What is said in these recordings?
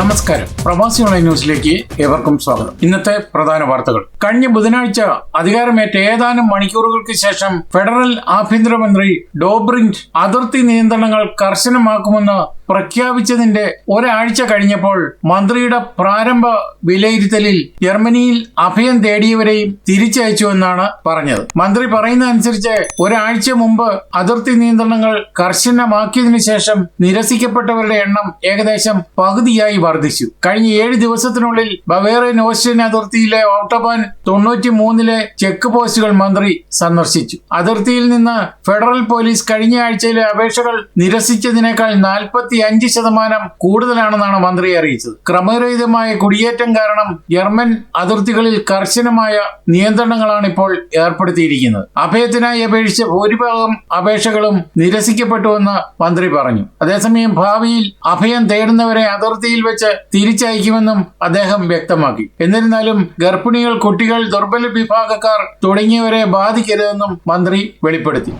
നമസ്കാരം. പ്രവാസി ഓൺലൈൻ ന്യൂസിലേക്ക് ഏവർക്കും സ്വാഗതം. ഇന്നത്തെ പ്രധാന വാർത്തകൾ. കഴിഞ്ഞ ബുധനാഴ്ച അധികാരമേറ്റ ഏതാനും മണിക്കൂറുകൾക്ക് ശേഷം ഫെഡറൽ ആഭ്യന്തരമന്ത്രി ഡോബ്രിൻഡ് അതിർത്തി നിയന്ത്രണങ്ങൾ കർശനമാക്കുമെന്ന് പ്രഖ്യാപിച്ചതിന്റെ ഒരാഴ്ച കഴിഞ്ഞപ്പോൾ മന്ത്രിയുടെ പ്രാരംഭ വിലയിരുത്തലിൽ ജർമ്മനിയിൽ അഭയം തേടിയവരെയും തിരിച്ചയച്ചു എന്നാണ് പറഞ്ഞത്. മന്ത്രി പറയുന്ന അനുസരിച്ച് ഒരാഴ്ച മുമ്പ് അതിർത്തി നിയന്ത്രണങ്ങൾ കർശനമാക്കിയതിനു ശേഷം നിരസിക്കപ്പെട്ടവരുടെ എണ്ണം ഏകദേശം പകുതിയായി വർദ്ധിച്ചു. കഴിഞ്ഞ ഏഴ് ദിവസത്തിനുള്ളിൽ ബവേറിയൻ ഓസ്ട്രിയൻ അതിർത്തിയിലെ ഓട്ടോബാൻ തൊണ്ണൂറ്റി മൂന്നിലെ ചെക്ക് പോസ്റ്റുകൾ മന്ത്രി സന്ദർശിച്ചു. അതിർത്തിയിൽ നിന്ന് ഫെഡറൽ പോലീസ് കഴിഞ്ഞ ആഴ്ചയിലെ അപേക്ഷകൾ നിരസിച്ചതിനേക്കാൾ നാൽപ്പത്തി അഞ്ച് ശതമാനം കൂടുതലാണെന്നാണ് മന്ത്രി അറിയിച്ചത്. ക്രമരഹിതമായ കുടിയേറ്റം കാരണം ജർമ്മൻ അതിർത്തികളിൽ കർശനമായ നിയന്ത്രണങ്ങളാണ് ഇപ്പോൾ ഏർപ്പെടുത്തിയിരിക്കുന്നത്. അഭയത്തിനായി അപേക്ഷിച്ച ഭൂരിഭാഗം അപേക്ഷകളും നിരസിക്കപ്പെട്ടുവെന്ന് മന്ത്രി പറഞ്ഞു. അതേസമയം ഭാവിയിൽ അഭയം തേടുന്നവരെ അതിർത്തിയിൽ വെച്ച് തിരിച്ചയക്കുമെന്നും അദ്ദേഹം വ്യക്തമാക്കി. എന്നിരുന്നാലും ഗർഭിണികൾ കുട്ടികൾ ദുർബല വിഭാഗക്കാർ തുടങ്ങിയവരെ ബാധിക്കരുതെന്നും മന്ത്രി വെളിപ്പെടുത്തി.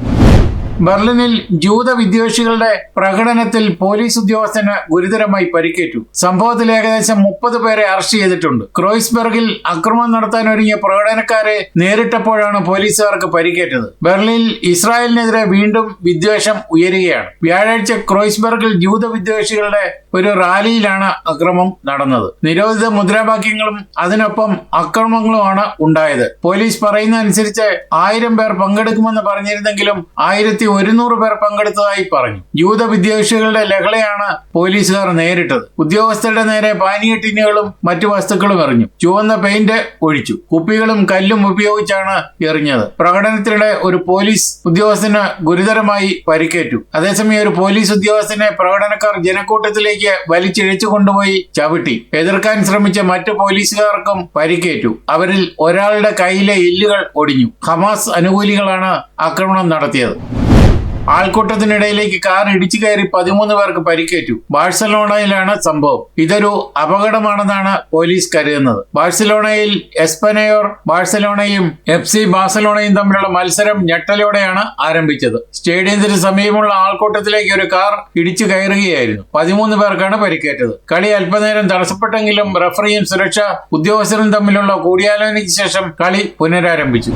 ബെർലിനിൽ ജൂത വിദ്വേഷികളുടെ പ്രകടനത്തിൽ പോലീസ് ഉദ്യോഗസ്ഥന് ഗുരുതരമായി പരിക്കേറ്റു. സംഭവത്തിൽ ഏകദേശം മുപ്പത് പേരെ അറസ്റ്റ് ചെയ്തിട്ടുണ്ട്. ക്രോയിസ്ബർഗിൽ അക്രമം നടത്താൻ ഒരുങ്ങിയ പ്രകടനക്കാരെ നേരിട്ടപ്പോഴാണ് പോലീസുകാർക്ക് പരിക്കേറ്റത്. ബെർലിനിൽ ഇസ്രായേലിനെതിരെ വീണ്ടും വിദ്വേഷം ഉയരുകയാണ്. വ്യാഴാഴ്ച ക്രോയിസ്ബർഗിൽ ജൂത വിദ്വേഷികളുടെ ഒരു റാലിയിലാണ് അക്രമം നടന്നത്. നിരോധിത മുദ്രാവാക്യങ്ങളും അതിനൊപ്പം അക്രമങ്ങളുമാണ് ഉണ്ടായത്. പോലീസ് പറയുന്ന അനുസരിച്ച് ആയിരം പേർ പങ്കെടുക്കുമെന്ന് പറഞ്ഞിരുന്നെങ്കിലും ആയിരത്തി ഒരുന്നൂറ് പേർ പങ്കെടുത്തതായി പറഞ്ഞു. യൂത വിദ്വേഷികളുടെ ലഹളയാണ് പോലീസുകാർ നേരിട്ടത്. ഉദ്യോഗസ്ഥരുടെ നേരെ പാനീയ ടിന്നുകളും മറ്റു വസ്തുക്കളും എറിഞ്ഞു. ചുവന്ന പെയിന്റ് ഒഴിച്ചു. കുപ്പികളും കല്ലും ഉപയോഗിച്ചാണ് എറിഞ്ഞത്. പ്രകടനത്തിനിടെ ഒരു പോലീസ് ഉദ്യോഗസ്ഥന് ഗുരുതരമായി പരിക്കേറ്റു. അതേസമയം ഒരു പോലീസ് ഉദ്യോഗസ്ഥനെ പ്രകടനക്കാർ ജനക്കൂട്ടത്തിലേക്ക് വലിച്ചിഴച്ചു കൊണ്ടുപോയി ചവിട്ടി. എതിർക്കാൻ ശ്രമിച്ച മറ്റു പോലീസുകാർക്കും പരിക്കേറ്റു. അവരിൽ ഒരാളുടെ കയ്യിലെ എല്ലുകൾ ഒടിഞ്ഞു. ഹമാസ് അനുകൂലികളാണ് ആക്രമണം നടത്തിയത്. ആൾക്കൂട്ടത്തിനിടയിലേക്ക് കാർ ഇടിച്ചു കയറി പതിമൂന്ന് പേർക്ക് പരിക്കേറ്റു. ബാഴ്സലോണയിലാണ് സംഭവം. ഇതൊരു അപകടമാണെന്നാണ് പോലീസ് കരുതുന്നത്. ബാഴ്സലോണയിൽ എസ്പനയോർ ബാഴ്സലോണയും എഫ് സി ബാഴ്സലോണയും തമ്മിലുള്ള മത്സരം ഞെട്ടലോടെയാണ് ആരംഭിച്ചത്. സ്റ്റേഡിയത്തിന് സമീപമുള്ള ആൾക്കൂട്ടത്തിലേക്ക് ഒരു കാർ ഇടിച്ചു കയറുകയായിരുന്നു. പതിമൂന്ന് പേർക്കാണ് പരിക്കേറ്റത്. കളി അല്പനേരം തടസ്സപ്പെട്ടെങ്കിലും റഫറിയും സുരക്ഷാ ഉദ്യോഗസ്ഥരും തമ്മിലുള്ള കൂടിയാലോചനയ്ക്ക് ശേഷം കളി പുനരാരംഭിച്ചു.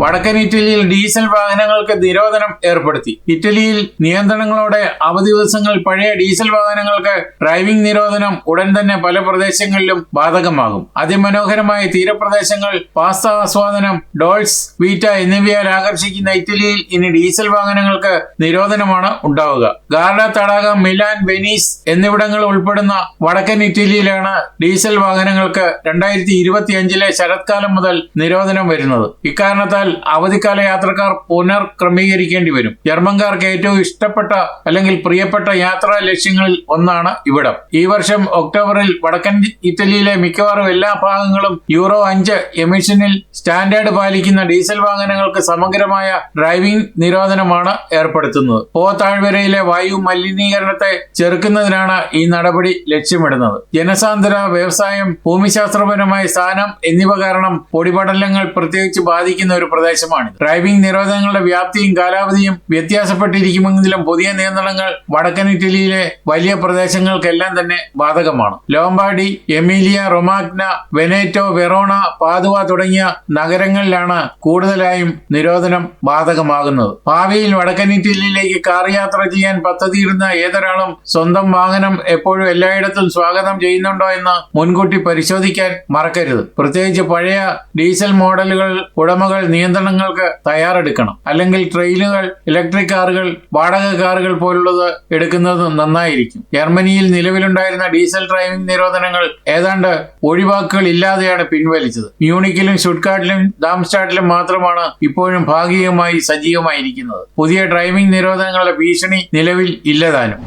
വടക്കൻ ഇറ്റലിയിൽ ഡീസൽ വാഹനങ്ങൾക്ക് നിരോധനം ഏർപ്പെടുത്തി. ഇറ്റലിയിൽ നിയന്ത്രണങ്ങളോടെ അവധി ദിവസങ്ങൾ പഴയ ഡീസൽ വാഹനങ്ങൾക്ക് ഡ്രൈവിംഗ് നിരോധനം ഉടൻ തന്നെ പല പ്രദേശങ്ങളിലും ബാധകമാകും. അതിമനോഹരമായ തീരപ്രദേശങ്ങൾ പാസ്ത ആസ്വാദനം ഡോൾസ് വീറ്റ എന്നിവയാൽ ആകർഷിക്കുന്ന ഇറ്റലിയിൽ ഇനി ഡീസൽ വാഹനങ്ങൾക്ക് നിരോധനമാണ് ഉണ്ടാവുക. ഗാർഡ തടാകം മിലാൻ വെനീസ് എന്നിവിടങ്ങൾ ഉൾപ്പെടുന്ന വടക്കൻ ഇറ്റലിയിലാണ് ഡീസൽ വാഹനങ്ങൾക്ക് രണ്ടായിരത്തി ഇരുപത്തിയഞ്ചിലെ ശരത്കാലം മുതൽ നിരോധനം വരുന്നത്. ഇക്കാരണത്താൽ അവധിക്കാല യാത്രക്കാർ പുനർക്രമീകരിക്കേണ്ടി വരും. ജർമ്മൻകാർക്ക് ഏറ്റവും ഇഷ്ടപ്പെട്ട അല്ലെങ്കിൽ പ്രിയപ്പെട്ട യാത്രാ ലക്ഷ്യങ്ങളിൽ ഒന്നാണ് ഇവിടം. ഈ വർഷം ഒക്ടോബറിൽ വടക്കൻ ഇറ്റലിയിലെ മിക്കവാറും എല്ലാ ഭാഗങ്ങളും യൂറോ അഞ്ച് എമിഷനിൽ സ്റ്റാൻഡേർഡ് പാലിക്കുന്ന ഡീസൽ വാഹനങ്ങൾക്ക് സമഗ്രമായ ഡ്രൈവിംഗ് നിരോധനമാണ് ഏർപ്പെടുത്തുന്നത്. പോ താഴ്വരയിലെ വായു മലിനീകരണത്തെ ചെറുക്കുന്നതിനാണ് ഈ നടപടി ലക്ഷ്യമിടുന്നത്. ജനസാന്ദ്ര വ്യവസായം ഭൂമിശാസ്ത്രപരമായ സ്ഥാനം എന്നിവ കാരണം പൊടിപടലങ്ങൾ പ്രത്യേകിച്ച് ബാധിക്കുന്ന ഒരു പ്രദേശമാണ് ഡ്രൈവിംഗ് നിരോധനങ്ങളുടെ വ്യാപ്തിയും കാലാവധിയും വ്യത്യാസപ്പെട്ടിരിക്കുമെങ്കിലും പുതിയ നിയന്ത്രണങ്ങൾ വടക്കൻ ഇറ്റലിയിലെ വലിയ പ്രദേശങ്ങൾക്കെല്ലാം തന്നെ ബാധകമാണ്. Lombardy Emilia Romagna Veneto Verona Padua തുടങ്ങിയ നഗരങ്ങളിലാണ് കൂടുതലായും നിരോധനം ബാധകമാകുന്നത്. ഭാവിയിൽ വടക്കൻ ഇറ്റലിയിലേക്ക് കാർ യാത്ര ചെയ്യാൻ പദ്ധതിയിടുന്ന ഏതൊരാളും സ്വന്തം വാഹനം എപ്പോഴും എല്ലായിടത്തും സ്വാഗതം ചെയ്യുന്നുണ്ടോ എന്ന് മുൻകൂട്ടി പരിശോധിക്കാൻ മറക്കരുത്. പ്രത്യേകിച്ച് പഴയ ഡീസൽ മോഡലുകൾ ഉടമകൾ നിയന്ത്രണങ്ങൾക്ക് തയ്യാറെടുക്കണം. അല്ലെങ്കിൽ ട്രെയിനുകൾ ഇലക്ട്രിക് കാറുകൾ വാടക കാറുകൾ പോലുള്ളത് എടുക്കുന്നത് നന്നായിരിക്കും. ജർമ്മനിയിൽ നിലവിലുണ്ടായിരുന്ന ഡീസൽ ഡ്രൈവിംഗ് നിരോധനങ്ങൾ ഏതാണ്ട് ഒഴിവാക്കുകൾ ഇല്ലാതെയാണ് പിൻവലിച്ചത്. മ്യൂണിക്കിലും ഷുഡ്കാട്ടിലും ഡാംസ്റ്റാട്ടിലും മാത്രമാണ് ഇപ്പോഴും ഭാഗികമായി സജീവമായിരിക്കുന്നത്. പുതിയ ഡ്രൈവിംഗ് നിരോധനങ്ങളുടെ ഭീഷണി നിലവിൽ ഇല്ലതാനും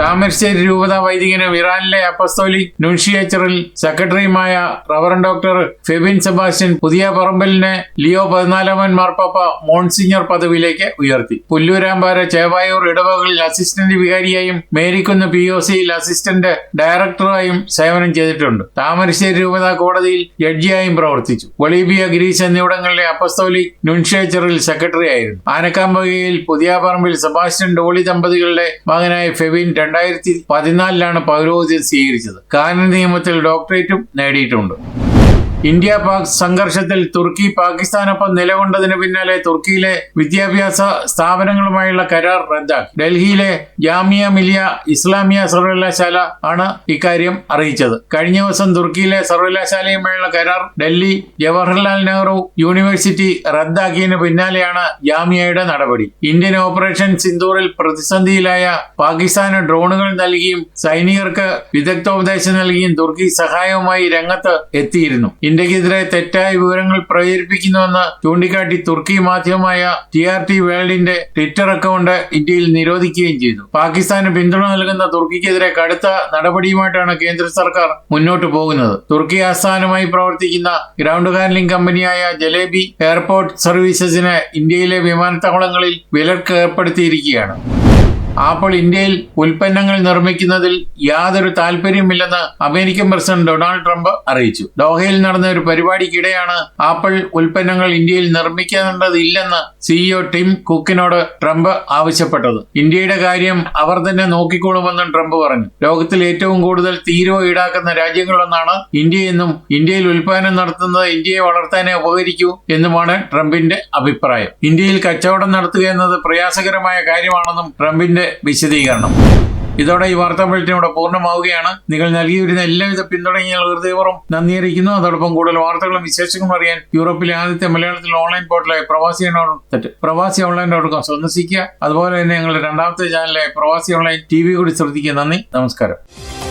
താമരശ്ശേരി രൂപത വൈദികനും ഇറാനിലെ അപ്പസ്തോലി നുൻഷിയേച്ചറിൽ സെക്രട്ടറിയുമായ റവറൻ ഡോക്ടർ ഫെബിൻ സെബാസ്റ്റ്യൻ പുതിയ പറമ്പലിനെ ലിയോ പതിനാലാമൻ മാർപ്പാപ്പ മോൺസിഞ്ഞർ പദവിയിലേക്ക് ഉയർത്തി. പുല്ലൂരാമ്പാര ചേവായൂർ ഇടവകളിൽ അസിസ്റ്റന്റ് വികാരിയായും മേരിക്കുന്ന് പി ഒ സിയിൽ അസിസ്റ്റന്റ് ഡയറക്ടറായും സേവനം ചെയ്തിട്ടുണ്ട്. താമരശ്ശേരി രൂപത കോടതിയിൽ ജഡ്ജിയായും പ്രവർത്തിച്ചു. ഒളീബിയ ഗ്രീസ് എന്നിവിടങ്ങളിലെ അപ്പസ്തോലി നുൻഷിയേച്ചറിൽ സെക്രട്ടറി ആയിരുന്നു ആനക്കാമ്പകയിൽ പുതിയ പറമ്പിൽ സെബാസ്റ്റ്യൻ ഡോളി ദമ്പതികളുടെ മകനായ ഫെബിൻ രണ്ടായിരത്തി പതിനാലിലാണ് പൗരോഹിത്യം സ്വീകരിച്ചത്. കാനൻ നിയമത്തിൽ ഡോക്ടറേറ്റും നേടിയിട്ടുണ്ട്. ഇന്ത്യ പാക് സംഘർഷത്തിൽ തുർക്കി പാകിസ്ഥാനൊപ്പം നിലകൊണ്ടതിന് പിന്നാലെ തുർക്കിയിലെ വിദ്യാഭ്യാസ സ്ഥാപനങ്ങളുമായുള്ള കരാർ റദ്ദാക്കി. ഡൽഹിയിലെ ജാമിയ മിലിയ ഇസ്ലാമിയ സർവകലാശാല ആണ് ഇക്കാര്യം അറിയിച്ചത്. കഴിഞ്ഞ ദിവസം തുർക്കിയിലെ സർവകലാശാലയുമായുള്ള കരാർ ഡൽഹി ജവഹർലാൽ നെഹ്റു യൂണിവേഴ്സിറ്റി റദ്ദാക്കിയതിന് പിന്നാലെയാണ് ജാമിയയുടെ നടപടി. ഇന്ത്യൻ ഓപ്പറേഷൻ സിന്ദൂറിൽ പ്രതിസന്ധിയിലായ പാകിസ്ഥാന് ഡ്രോണുകൾ നൽകിയും സൈനികർക്ക് വിദഗ്ധോപദേശം നൽകിയും തുർക്കി സഹായവുമായി രംഗത്ത് എത്തിയിരുന്നു. ഇന്ത്യക്കെതിരെ തെറ്റായ വിവരങ്ങൾ പ്രചരിപ്പിക്കുന്നുവെന്ന് ചൂണ്ടിക്കാട്ടി തുർക്കി മാധ്യമമായ ടി ആർ ടി വേൾഡിന്റെ ട്വിറ്റർ അക്കൗണ്ട് ഇന്ത്യയിൽ നിരോധിക്കുകയും ചെയ്തു. പാകിസ്ഥാന് പിന്തുണ നൽകുന്ന തുർക്കിക്കെതിരെ കടുത്ത നടപടിയുമായിട്ടാണ് കേന്ദ്ര സർക്കാർ മുന്നോട്ട് പോകുന്നത്. തുർക്കി ആസ്ഥാനമായി പ്രവർത്തിക്കുന്ന ഗ്രൗണ്ട് ഹാൻഡ്ലിംഗ് കമ്പനിയായ ജലേബി എയർപോർട്ട് സർവീസസിന് ഇന്ത്യയിലെ വിമാനത്താവളങ്ങളിൽ വിലക്ക് ഏർപ്പെടുത്തിയിരിക്കുകയാണ്. ആപ്പിൾ ഇന്ത്യയിൽ ഉൽപ്പന്നങ്ങൾ നിർമ്മിക്കുന്നതിൽ യാതൊരു താല്പര്യമില്ലെന്ന് അമേരിക്കൻ പ്രസിഡന്റ് ഡൊണാൾഡ് ട്രംപ് അറിയിച്ചു. ദോഹയിൽ നടന്ന ഒരു പരിപാടിക്കിടെയാണ് ആപ്പിൾ ഉൽപ്പന്നങ്ങൾ ഇന്ത്യയിൽ നിർമ്മിക്കേണ്ടതില്ലെന്ന് സിഇഒ ടിം കുക്കിനോട് ട്രംപ് ആവശ്യപ്പെട്ടത്. ഇന്ത്യയുടെ കാര്യം അവർ തന്നെ നോക്കിക്കോളുമെന്നും ട്രംപ് പറഞ്ഞു. ലോകത്തിൽ ഏറ്റവും കൂടുതൽ തീരുവ ഈടാക്കുന്ന രാജ്യങ്ങളൊന്നാണ് ഇന്ത്യയെന്നും ഇന്ത്യയിൽ ഉൽപ്പാദനം നടത്തുന്നത് ഇന്ത്യയെ വളർത്താനേ ഉപകരിക്കൂ എന്നുമാണ് ട്രംപിന്റെ അഭിപ്രായം. ഇന്ത്യയിൽ കച്ചവടം നടത്തുക എന്നത് പ്രയാസകരമായ കാര്യമാണെന്നും ട്രംപിന്റെ വിശദീകരണം. ഇതോടെ ഈ വാർത്താ ബുള്ളറ്റിൻ ഇവിടെ പൂർണമാവുകയാണ്. നിങ്ങൾ നൽകിയിരുന്ന എല്ലാവിധ പിന്തുണയും ഹൃദയപൂർവം നന്ദി അറിയിക്കുന്നു. അതോടൊപ്പം കൂടുതൽ വാർത്തകളും വിശേഷങ്ങളും അറിയാൻ യൂറോപ്പിലെ ആദ്യത്തെ മലയാളത്തിൽ ഓൺലൈൻ പോർട്ടലായ പ്രവാസി പ്രവാസി ഓൺലൈൻ ഡോട്ട് കോം സന്ദർശിക്കുക. അതുപോലെ തന്നെ ഞങ്ങളുടെ രണ്ടാമത്തെ ചാനലായ പ്രവാസി ഓൺലൈൻ ടി വി കൂടി ശ്രദ്ധിക്കുക. നന്ദി. നമസ്കാരം.